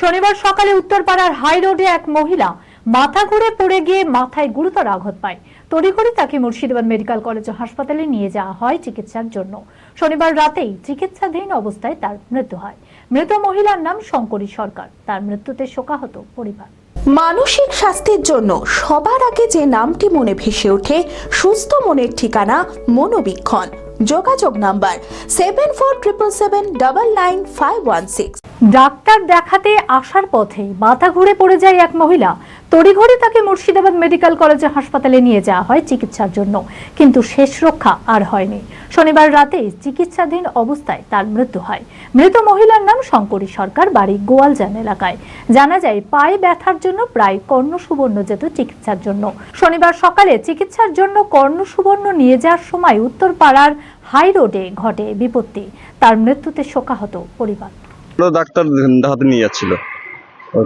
শনিবার সকালে উত্তরপাড়ার হাই রোডে এক মহিলা মাথা ঘুরে পড়ে গিয়ে মাথায় গুরুতর আঘাত পায়। তড়িঘড়ি তাকে মুর্শিদাবাদ মেডিকেল কলেজ ও হাসপাতালে নিয়ে যাওয়া হয় চিকিৎসার জন্য। শনিবার রাতেই চিকিৎসাধীন অবস্থায় তার মৃত্যু হয়। মৃত মহিলার নাম শঙ্করী সরকার। তার মৃত্যুতে শোকাহত পরিবার। মানসিক স্বাস্থ্যের জন্য সবার আগে যে নামটি মনে ভেসে ওঠে, সুস্থ মনের ঠিকানা মনোবীক্ষণ। যোগাযোগ number seven four triple seven double nine five one six doctor দেখাতে আসার পথে মাথা ঘুরে পড়ে যায় এক মহিলা। তড়িঘড়ি তাকে মুর্শিদাবাদ মেডিকেল কলেজে হাসপাতালে নিয়ে যাওয়া হয় চিকিৎসার জন্য। কিন্তু শেষ রক্ষা আর হয়নি। শনিবার রাতে চিকিৎসাধীন অবস্থায় তার মৃত্যু হয়। মৃত মহিলার নাম শঙ্করী সরকার, বাড়ি গোয়ালজান এলাকায়। জানা যায়, পায়ে ব্যথার জন্য প্রায় কর্ণ সুবর্ণ যেত চিকিৎসার জন্য। শনিবার সকালে চিকিৎসার জন্য কর্ণ সুবর্ণ নিয়ে যাওয়ার সময় উত্তরপাড়ার হাই রোডে ঘটে বিপত্তি। তার মৃত্যুতে শোকাহত পরিবার। ডাক্তার হাতে নিয়ে যাচ্ছিল।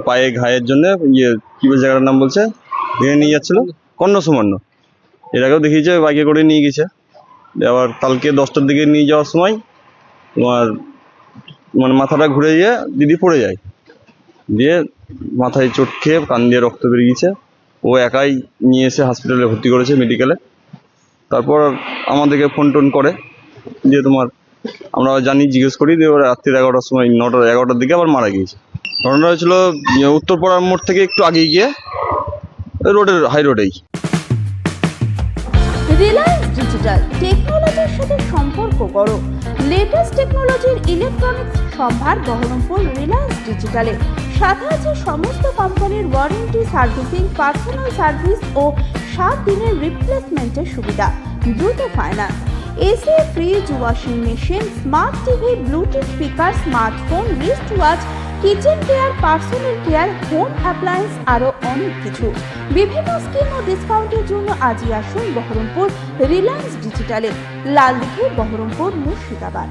পায়ে ঘায়ের জন্য ইয়ে কি বলে জায়গাটার নাম বলছে? এখানে নিয়ে যাচ্ছিল। কর্ণ সুমন্ন এর আগেও দেখিয়েছে বাইকে করে নিয়ে গেছে। আবার কালকে দশটার দিকে নিয়ে যাওয়ার সময় তোমার মানে মাথাটা ঘুরে গিয়ে দিদি পড়ে যায়। দিয়ে মাথায় চোট খেয়ে কান দিয়ে রক্ত বেরিয়েছে। ও একাই নিয়ে এসে হসপিটালে ভর্তি করেছে মেডিকেলে তারপর আমাদেরকে ফোন টোন করে যে তোমার আমরা জানি জিজ্ঞেস করি দিয়ে ওরা রাত্রির এগারোটার সময় নটা এগারোটার দিকে আবার মারা গিয়েছে। ঘটনাটা হয়েছিল ইয়ে, উত্তরপাড়ার মোড় থেকে একটু আগে গিয়ে রোডের হাই রোডেই। রিলায়েন্স ডিজিটাল টেকনোলজির সাথে সম্পর্ক করো। লেটেস্ট টেকনোলজির ইলেকট্রনিক্স সম্ভার বহরমপুর রিলায়েন্স ডিজিটালে সাথে আছে সমস্ত কোম্পানির ওয়ারেন্টি সার্ভিসিং পার্সোনাল সার্ভিস ও সাত দিনের রিপ্লেসমেন্টের সুবিধা। দ্রুত finance AC fridge washing machine smart TV bluetooth speaker smartphone wrist watch kitchen care personal care home appliance আরও অনেক কিছু। বিভিন্ন স্কিম ও ডিসকাউন্টের জন্য আজই আসুন বহরমপুর রিলায়েন্স ডিজিটালে লালদিঘি, বহরমপুর, মুর্শিদাবাদ।